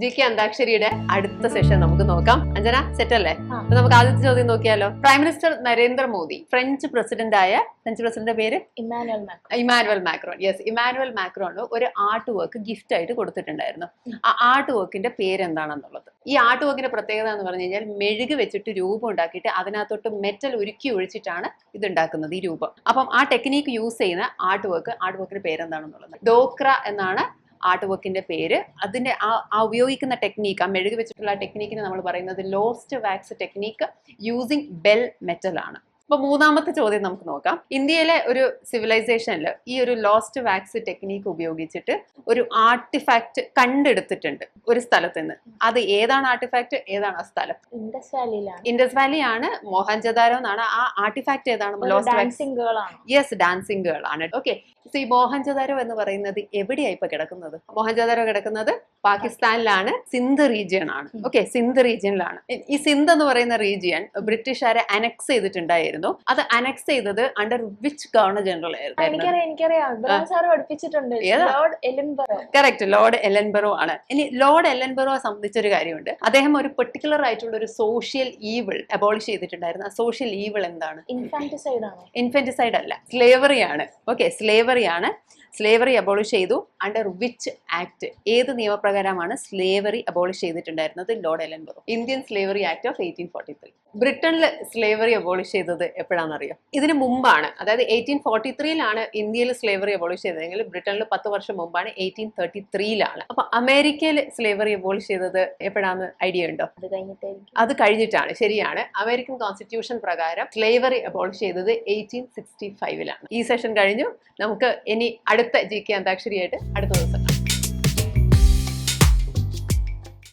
G K അന്താക്ഷരിയുടെ അടുത്ത session നമുക്ക് നോക്കാം. അഞ്ജന സെറ്റ് അല്ലേ. അപ്പൊ നമുക്ക് ആദ്യത്തെ ചോദ്യം നോക്കിയാലോ? Prime minister Narendra Modi French president ആയ ഫ്രഞ്ച് പ്രസിഡന്റ് പേര്? Emmanuel Macron Emmanuel Macron. Yes Emmanuel Macron ഒരു ആർട്ട് വർക്ക് ഗിഫ്റ്റ് ആയിട്ട് കൊടുത്തിട്ടുണ്ടായിരുന്നു. ആ ആർട്ട് വർക്കിന്റെ പേര് എന്താണെന്നുള്ളത് ഈ ആർട്ട് വർക്കിന്റെ പ്രത്യേകത എന്ന് പറഞ്ഞു കഴിഞ്ഞാൽ മെഴുക് വെച്ചിട്ട് രൂപം ഉണ്ടാക്കിയിട്ട് അതിനകത്തോട്ട് മെറ്റൽ ഉരുക്കി ഒഴിച്ചിട്ടാണ് ഇത് ഉണ്ടാക്കുന്നത് ഈ രൂപം. അപ്പം ആ ടെക്നീക്ക് യൂസ് ചെയ്യുന്ന ആർട്ട് വർക്ക് ആർട്ട് വർക്കിന്റെ പേര് എന്താണെന്നുള്ളത് ഡോക്ര എന്നാണ് ആർട്ട് വർക്കിന്റെ പേര്. അതിന്റെ ആ ആ ഉപയോഗിക്കുന്ന ടെക്നീക്ക് ആ മെഴുക് വെച്ചിട്ടുള്ള ടെക്നീക്കിന് നമ്മൾ പറയുന്നത് lost wax technique using bell metal ആണ്. അപ്പൊ മൂന്നാമത്തെ ചോദ്യം നമുക്ക് നോക്കാം. ഇന്ത്യയിലെ ഒരു സിവിലൈസേഷനിൽ ഈ ഒരു ലോസ്റ്റ് വാക്സ് ടെക്നീക്ക് ഉപയോഗിച്ചിട്ട് ഒരു ആർട്ടിഫാക്റ്റ് കണ്ടെടുത്തിട്ടുണ്ട് ഒരു സ്ഥലത്ത് നിന്ന് അത് ഏതാണ് ആർട്ടിഫാക്റ്റ് ഏതാണ് ആ സ്ഥലം? ഇൻഡസ് വാലിയിലാണ് ഇൻഡസ് വാലി ആണ് മോഹൻജദാരോ എന്നാണ്. ആ ആർട്ടിഫാക്റ്റ് ഏതാണ്? ലോസ്റ്റ് ഗേൾ ആണ്. യെസ് ഡാൻസിങ് ഗേൾ ആണ്. ഓക്കെ ഈ മോഹൻജദാരോ എന്ന് പറയുന്നത് എവിടെയാ ഇപ്പൊ കിടക്കുന്നത്? മോഹൻജദാരോ കിടക്കുന്നത് പാകിസ്ഥാനിലാണ് സിന്ധ് റീജിയൻ ആണ്. ഓക്കെ സിന്ധ് റീജിയനിലാണ് ഈ സിന്ധ് എന്ന് പറയുന്ന റീജിയൻ ബ്രിട്ടീഷുകാരെ അനക്സ് ചെയ്തിട്ടുണ്ടായിരുന്നു. അത് അനക്സ് ചെയ്തത് അണ്ടർ വിച്ച് ഗവർണർ ജനറൽ ആയിരുന്നു? Lord Ellenborough correct Lord Ellenborough ആണ്. ഇനി ലോർഡ് എലൻബറോ സംബന്ധിച്ചൊരു കാര്യമുണ്ട്. അദ്ദേഹം ഒരു പെർട്ടിക്കുലർ ആയിട്ടുള്ള ഒരു സോഷ്യൽ ഈവിൾ അബോളിഷ് ചെയ്തിട്ടുണ്ടായിരുന്നു. ആ സോഷ്യൽ ഈവിൾ എന്താണ്? ഇൻഫെന്റിസൈഡ് അല്ല. സ്ലേവറി ആണ്. ഓക്കെ സ്ലേവറി ആണ്. സ്ലേവറി അബോളിഷ് ചെയ്തു അണ്ടർ വിച്ച് ആക്ട് ഏത് നിയമപ്രകാരമാണ് സ്ലേവറി അബോളിഷ് ചെയ്തിട്ടുണ്ടായിരുന്നത്? Lord Ellenborough Indian slavery act of eighteen forty three ബ്രിട്ടനിൽ സ്ലേവറി അബോളിഷ് ചെയ്തത് എപ്പോഴാണെന്നറിയോ? ഇതിന് മുമ്പാണ്. അതായത് എയ്റ്റീൻ ഫോർട്ടി ത്രീയിലാണ് ഇന്ത്യയിൽ സ്ലേവറി അബോളിഷ് ചെയ്തതെങ്കിൽ ബ്രിട്ടനിൽ പത്ത് വർഷം മുമ്പാണ് എയ്റ്റീൻ തേർട്ടി ത്രീയിലാണ് അപ്പൊ അമേരിക്കയിൽ സ്ലേവറി അബോളിഷ് ചെയ്തത് എപ്പോഴാന്ന് ഐഡിയ ഉണ്ടോ? അത് കഴിഞ്ഞിട്ടായിരിക്കും. അത് കഴിഞ്ഞിട്ടാണ്. ശരിയാണ്. അമേരിക്കൻ കോൺസ്റ്റിറ്റ്യൂഷൻ പ്രകാരം സ്ലേവറി അബോളിഷ് ചെയ്തത് എയ്റ്റീൻ സിക്സ്റ്റി ഫൈവിലാണ് ഈ സെഷൻ കഴിഞ്ഞു. നമുക്ക് ഇനി അടുത്ത ജി കെ അന്താക്ഷരിയായിട്ട് അടുത്ത ദിവസം